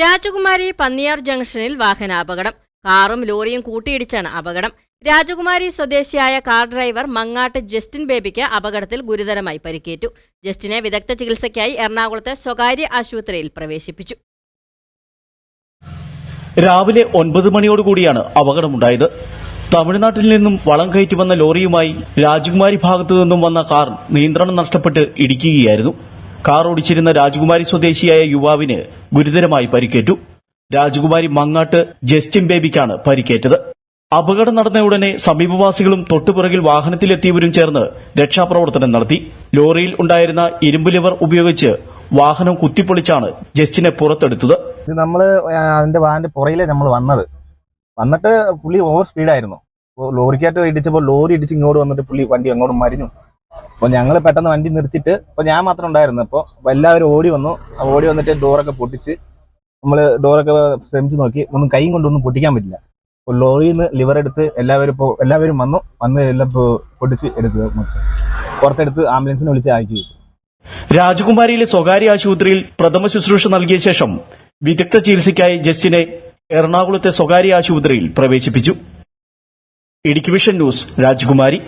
രാജകുമാരി പന്നിയാർ ജംഗ്ഷനിൽ വാഹനാപകടം. കാറും ലോറിയും കൂട്ടിയിടിച്ചാണ് അപകടം. രാജകുമാരി സ്വദേശിയായ കാർ ഡ്രൈവർ മങ്ങാട്ട് ജസ്റ്റിൻ ബേബിക്ക് അപകടത്തിൽ ഗുരുതരമായി പരിക്കേറ്റു. ജസ്റ്റിനെ വിദഗ്ധ ചികിത്സയ്ക്കായി എറണാകുളത്തെ സ്വകാര്യ ആശുപത്രിയിൽ പ്രവേശിപ്പിച്ചു. രാവിലെ ഒൻപത് മണിയോടുകൂടിയാണ് അപകടമുണ്ടായത്. തമിഴ്നാട്ടിൽ നിന്നും വളം കയറ്റി വന്ന ലോറിയുമായി രാജകുമാരി ഭാഗത്തു നിന്നും വന്ന കാർ നിയന്ത്രണം നഷ്ടപ്പെട്ട് ഇടിക്കുകയായിരുന്നു. കാർ ഓടിച്ചിരുന്ന രാജകുമാരി സ്വദേശിയായ യുവാവിന് ഗുരുതരമായി പരിക്കേറ്റു. രാജകുമാരി മങ്ങാട്ട് ജസ്റ്റിൻ ബേബിക്കാണ് പരിക്കേറ്റത്. അപകടം നടന്ന ഉടനെ സമീപവാസികളും തൊട്ടുപിറകിൽ വാഹനത്തിലെത്തിയവരും ചേർന്ന് രക്ഷാപ്രവർത്തനം നടത്തി. ലോറിയിൽ ഉണ്ടായിരുന്ന ഇരുമ്പ് ലിവർ ഉപയോഗിച്ച് വാഹനം കുത്തിപ്പൊളിച്ചാണ് ജസ്റ്റിനെ പുറത്തെടുത്തത്. നമ്മൾ അതിന്റെ വാഹന്റെ പുറയിലെ നമ്മൾ വന്നത്. വന്നിട്ട് പുള്ളി ഓവർ സ്പീഡായിരുന്നു. ലോറിക്കായിട്ട് ഇടിച്ചപ്പോൾ ലോറി ഇടിച്ച് ഇങ്ങോട്ട് വന്നിട്ട് പുള്ളി വണ്ടി അങ്ങോട്ട് മരിഞ്ഞു. അപ്പോൾ ഞങ്ങൾ പെട്ടെന്ന് വണ്ടി നിർത്തിയിട്ട് അപ്പോൾ ഞാൻ മാത്രം ഉണ്ടായിരുന്നു. അപ്പോൾ എല്ലാവരും ഓടി വന്നു. ഓടി വന്നിട്ട് ഡോറൊക്കെ പൊട്ടിച്ച് നമ്മൾ ഡോറൊക്കെ ശ്രമിച്ചു നോക്കി. ഒന്നും കൈയും കൊണ്ടൊന്നും പൊട്ടിക്കാൻ പറ്റില്ല. അപ്പോൾ ലോറിയിൽ നിന്ന് ലിവർ എടുത്ത് എല്ലാവരും ഇപ്പോൾ എല്ലാവരും വന്നു. വന്ന് എല്ലാം പൊട്ടിച്ച് എടുത്ത്. പുറത്തെടുത്ത് ആംബുലൻസിനെ വിളിച്ച് അയച്ചു രാജകുമാരിയിലെ സ്വകാര്യ ആശുപത്രിയിൽ പ്രഥമ ശുശ്രൂഷ നൽകിയ ശേഷം വിദഗ്ധ ചികിത്സയ്ക്കായി ജസ്റ്റിനെ എറണാകുളത്തെ സ്വകാര്യ ആശുപത്രിയിൽ പ്രവേശിപ്പിച്ചു. ഇടുക്കി വിഷൻ ന്യൂസ് രാജകുമാരി.